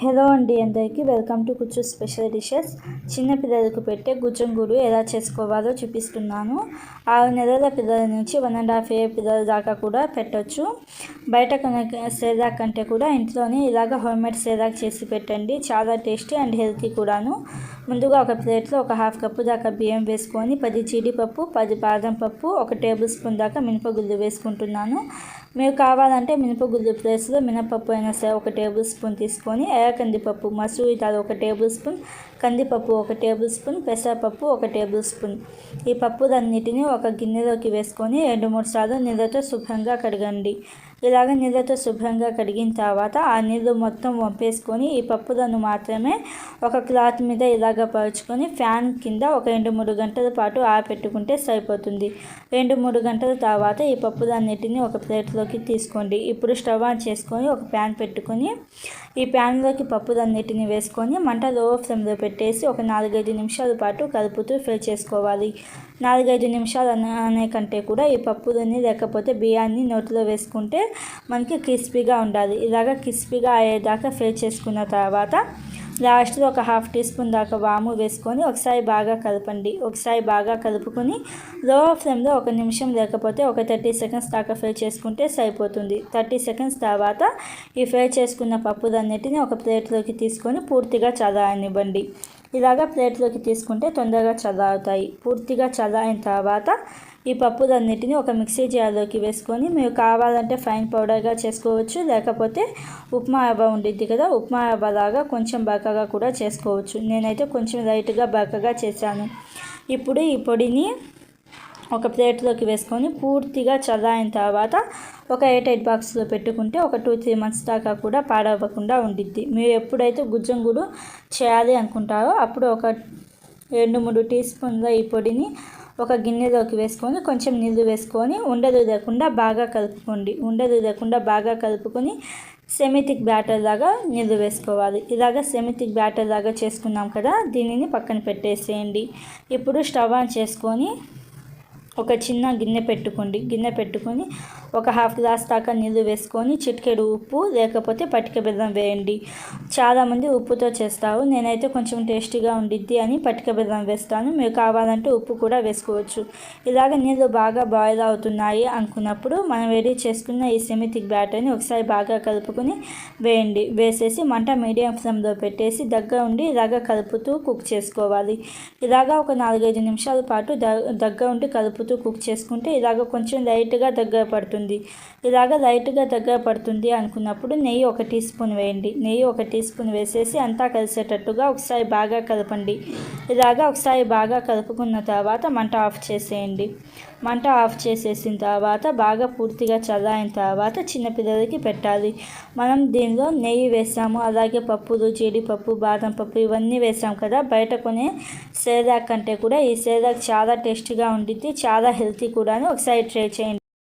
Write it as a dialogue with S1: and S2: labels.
S1: Hello అండి అందరికీ. Welcome to కుచ్చు స్పెషల్ డిషెస్ చిన్నపిల్లలకు పెట్టే గుజ్జంగుడు ఎలా చేసుకోవాలో చూపిస్తున్నాను. ఆరు నెలల పిల్లల నుంచి వన్ అండ్ హాఫ్ ఇయర్ పిల్లల దాకా కూడా పెట్టొచ్చు. బయట కొనే సేదాక్ కంటే కూడా ఇంట్లోనే ఇలాగ హోమ్మేడ్ సేదాక్ చేసి పెట్టండి. చాలా టేస్టీ అండ్ హెల్తీ కూడాను. ముందుగా ఒక ప్లేట్లో ఒక హాఫ్ కప్పు దాకా బియ్యం వేసుకొని పది జీడిపప్పు పది బాదం పప్పు ఒక టేబుల్ స్పూన్ దాకా మినపగుళ్ళు వేసుకుంటున్నాను. మీరు కావాలంటే మినపగుళ్ళు ప్లేస్లో మినపప్పు అయినా సరే ఒక టేబుల్ స్పూన్ తీసుకొని ఎర్ర కందిపప్పు మసూరి దాల్ ఒక టేబుల్ స్పూన్ కందిపప్పు ఒక టేబుల్ స్పూన్ పెసరపప్పు ఒక టేబుల్ స్పూన్. ఈ పప్పులన్నిటిని ఒక గిన్నెలోకి వేసుకొని రెండు మూడు సార్లు నీళ్ళతో శుభ్రంగా కడగండి. ఇలాగ నీళ్ళతో శుభ్రంగా కడిగిన తర్వాత ఆ నీళ్ళు మొత్తం వంపేసుకొని ఈ పప్పులను మాత్రమే ఒక క్లాత్ మీద ఇలాగ పరుచుకొని ఫ్యాన్ కింద ఒక రెండు మూడు గంటల పాటు ఆపెట్టుకుంటే సరిపోతుంది. రెండు మూడు గంటల తర్వాత ఈ పప్పులన్నిటిని ఒక ప్లేట్లోకి తీసుకోండి. ఇప్పుడు స్టవ్ ఆన్ చేసుకొని ఒక ప్యాన్ పెట్టుకొని ఈ ప్యాన్లోకి పప్పులన్నిటిని వేసుకొని మంట లో ఫ్లేమ్లో పెట్టేసి ఒక నాలుగైదు నిమిషాల పాటు కలుపుతూ ఫ్రై చేసుకోవాలి. నాలుగైదు నిమిషాలు అనే కంటే కూడా ఈ పప్పులని లేకపోతే బియ్యాన్ని నోటిలో వేసుకుంటే మనకి క్రిస్పీగా ఉండాలి. ఇలాగ క్రిస్పీగా అయ్యేదాకా ఫ్రై చేసుకున్న తర్వాత లాస్ట్లో ఒక హాఫ్ టీ స్పూన్ దాకా వాము వేసుకొని ఒకసారి బాగా కలపండి. ఒకసారి బాగా కలుపుకొని లో ఫ్లేమ్లో ఒక నిమిషం లేకపోతే ఒక థర్టీ సెకండ్స్ దాకా ఫ్రై చేసుకుంటే సరిపోతుంది. థర్టీ సెకండ్స్ తర్వాత ఈ ఫ్రై చేసుకున్న పప్పులన్నిటిని ఒక ప్లేట్లోకి తీసుకొని పూర్తిగా చదవనివ్వండి ఇలాగ ప్లేట్లోకి తీసుకుంటే తొందరగా చల్లారుతాయి. పూర్తిగా చల్లారిన తర్వాత ఈ పప్పులన్నిటిని ఒక మిక్సీ జార్లోకి వేసుకొని మీరు కావాలంటే ఫైన్ పౌడర్గా చేసుకోవచ్చు లేకపోతే ఉప్మా రవ్వ ఉండిద్ది కదా ఉప్మా రవ్వ లాగా కొంచెం బక్కగా కూడా చేసుకోవచ్చు. నేనైతే కొంచెం లైట్గా బక్కగా చేశాను. ఇప్పుడు ఈ పొడిని ఒక ప్లేట్లోకి వేసుకొని పూర్తిగా చల్లారిన తర్వాత ఒక ఎయిట్ ఎయిట్ బాక్స్లో పెట్టుకుంటే ఒక టూ త్రీ మంత్స్ దాకా కూడా పాడవ్వకుండా ఉండిద్ది. మీరు ఎప్పుడైతే గుజ్జంగుడు చేయాలి అనుకుంటారో అప్పుడు ఒక రెండు మూడు టీ స్పూన్ల ఈ పొడిని ఒక గిన్నెలోకి వేసుకొని కొంచెం నీళ్ళు వేసుకొని ఉండలు లేకుండా బాగా కలుపుకోండి. ఉండలు లేకుండా బాగా కలుపుకొని సెమిటిక్ బ్యాటర్ లాగా నీళ్ళు వేసుకోవాలి. ఇలాగ సెమిటిక్ బ్యాటర్ లాగా చేసుకున్నాం కదా దీనిని పక్కన పెట్టేసేయండి. ఇప్పుడు స్టవ్ ఆన్ చేసుకొని ఒక చిన్న గిన్నె పెట్టుకోండి. గిన్నె పెట్టుకొని ఒక హాఫ్ గ్లాస్ దాకా నీళ్ళు వేసుకొని చిటికెడు ఉప్పు లేకపోతే పటిక బెల్లం వేయండి. చాలామంది ఉప్పుతో చేస్తారు. నేనైతే కొంచెం టేస్టీగా ఉండిద్ది అని పటిక బెల్లం వేస్తాను. మీరు కావాలంటే ఉప్పు కూడా వేసుకోవచ్చు. ఇలాగ నీళ్ళు బాగా బాయిల్ అవుతున్నాయి అనుకున్నప్పుడు మనం రెడీ చేసుకున్న ఈ సెమితిక్ బ్యాటర్ని ఒకసారి బాగా కలుపుకొని వేయండి. వేసేసి మంట మీడియం ఫ్లేమ్లో పెట్టేసి దగ్గర ఉండి ఇలాగ కలుపుతూ కుక్ చేసుకోవాలి. ఇలాగ ఒక నాలుగైదు నిమిషాల పాటు దగ్గర ఉండి కలుపుతూ కుక్ చేసుకుంటే ఇలాగ కొంచెం లైట్గా దగ్గర పడుతుంది. ఇలాగ లైట్గా దగ్గర పడుతుంది అనుకున్నప్పుడు నెయ్యి ఒక టీ స్పూన్ వేయండి. నెయ్యి ఒక టీ స్పూన్ వేసేసి అంతా కలిసేటట్టుగా ఒకసారి బాగా కలపండి. ఇలాగా ఒకసారి బాగా కలుపుకున్న తర్వాత మంట ఆఫ్ చేసేయండి. మంట ఆఫ్ చేసేసిన తర్వాత బాగా పూర్తిగా చల్లారిన తర్వాత చిన్నపిల్లలకి పెట్టాలి. మనం దీనిలో నెయ్యి వేసాము. అలాగే పప్పులు జీడిపప్పు బాదం పప్పు ఇవన్నీ వేసాం కదా. బయట కొనే సేదాక్ కంటే కూడా ఈ సేదాక్ చాలా టేస్టీగా ఉండిద్ది చాలా హెల్తీ కూడా ఒకసారి ట్రై చేయండి.